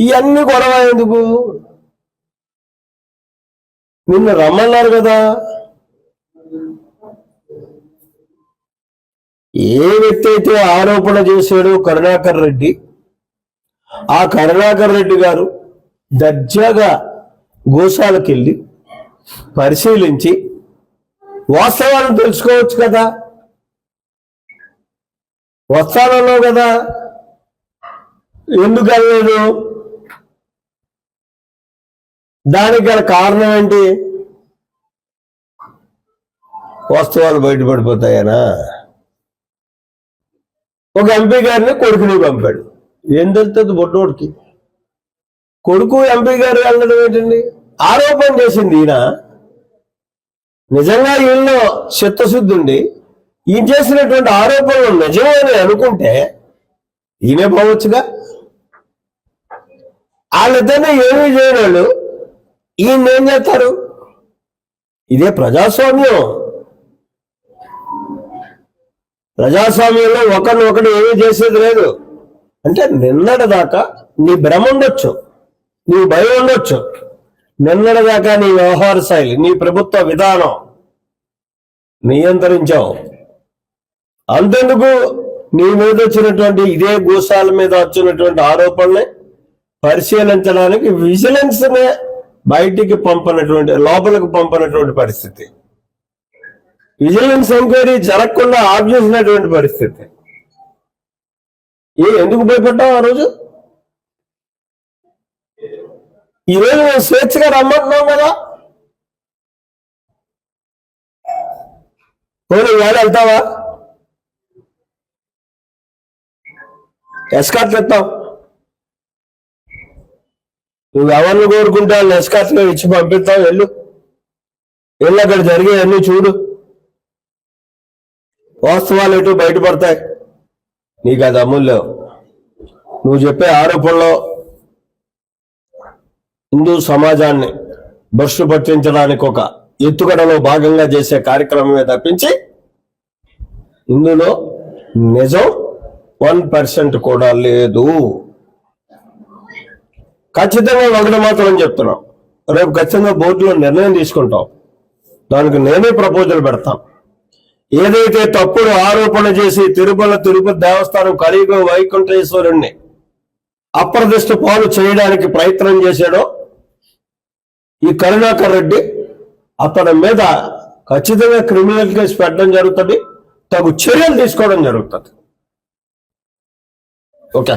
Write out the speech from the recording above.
ఇవన్నీ గొడవ ఎందుకు? నిన్ను రమ్మన్నారు కదా. ఏ వ్యక్తి అయితే ఆరోపణ చేశాడో కరుణాకర్ రెడ్డి ఆ కరుణాకర్ రెడ్డి గారు దర్జాగా గోశాలకు వెళ్ళి పరిశీలించి వాస్తవాలను తెలుసుకోవచ్చు కదా. వస్తానన్నావు కదా. ఎందుకు వెళ్ళలేదు? దానికి గల కారణం ఏంటి? వాస్తవాలు బయటపడిపోతాయనా? ఒక ఎంపీ గారిని కొడుకుని పంపాడు. ఏం తెలుస్తుంది బొడ్డోడికి? కొడుకు ఎంపీ గారు వెళ్ళడం ఏంటండి? ఆరోపణ చేసింది ఈయన. నిజంగా ఈయనలో చిత్తశుద్ధి ఉండి ఈయన చేసినటువంటి ఆరోపణలు నిజమని అనుకుంటే ఈయనే పోవచ్చుగా? వాళ్ళిద్దరిని ఏమీ చేయని వాళ్ళు ఈయన ఏం చేస్తారు? ఇదే ప్రజాస్వామ్యం. ప్రజాస్వామ్యంలో ఒకరిని ఒకటి ఏమీ చేసేది లేదు. అంటే నిన్నటి దాకా నీ భ్రమ ఉండొచ్చు. నీ భయం ఉండొచ్చు. నిన్నటి దాకా నీ వ్యవహార శైలి నీ ప్రభుత్వ విధానం నియంత్రించావు. అంతెందుకు? నీ మీద వచ్చినటువంటి ఇదే గోశాల మీద వచ్చినటువంటి ఆరోపణల్ని పరిశీలించడానికి విజిలెన్స్ నే బయటికి పంపనటువంటి లోపలికి పంపనటువంటి పరిస్థితి. విజిలెన్స్ ఎంక్వైరీ జరగకుండా ఆఫ్ చేసినటువంటి పరిస్థితి. ఏ ఎందుకు భయపడ్డావు ఆ రోజు? ఈరోజు మేము స్వేచ్ఛగా రమ్మంటున్నాం కదా? పోనీ వేళ వెళ్తావా? ఎస్కాట్లు ఎత్తావు నువ్వు ఎవరిని కోరుకుంటే వాళ్ళు ఇచ్చి పంపిస్తావు వెళ్ళు. వెళ్ళి అక్కడ జరిగేవన్నీ చూడు. వాస్తవాలు ఎటు బయటపడతాయి? నీకు అది అమూల్యం నువ్వు చెప్పే ఆరోపణలో హిందూ సమాజాన్ని భ్రష్టు పట్టించడానికి ఒక ఎత్తుగడలో భాగంగా చేసే కార్యక్రమమే తప్పించి ఇందులో నిజం వన్ పర్సెంట్ కూడా లేదు. ఖచ్చితంగా ఒకటి మాత్రం చెప్తున్నాం. రేపు ఖచ్చితంగా బోర్డులో నిర్ణయం తీసుకుంటాం. దానికి నేనే ప్రపోజల్ పెడతాను ఏదైతే తప్పుడు ఆరోపణ చేసి తిరుమల తిరుపతి దేవస్థానం కలియుగ వైకుంఠేశ్వరుణ్ణి అప్రదిష్ట పాలు చేయడానికి ప్రయత్నం చేశాడో ఈ కరుణాకర్ రెడ్డి అతని మీద ఖచ్చితంగా క్రిమినల్ కేసు పెట్టడం జరుగుతుంది. తగు చర్యలు తీసుకోవడం జరుగుతుంది. ఓకే.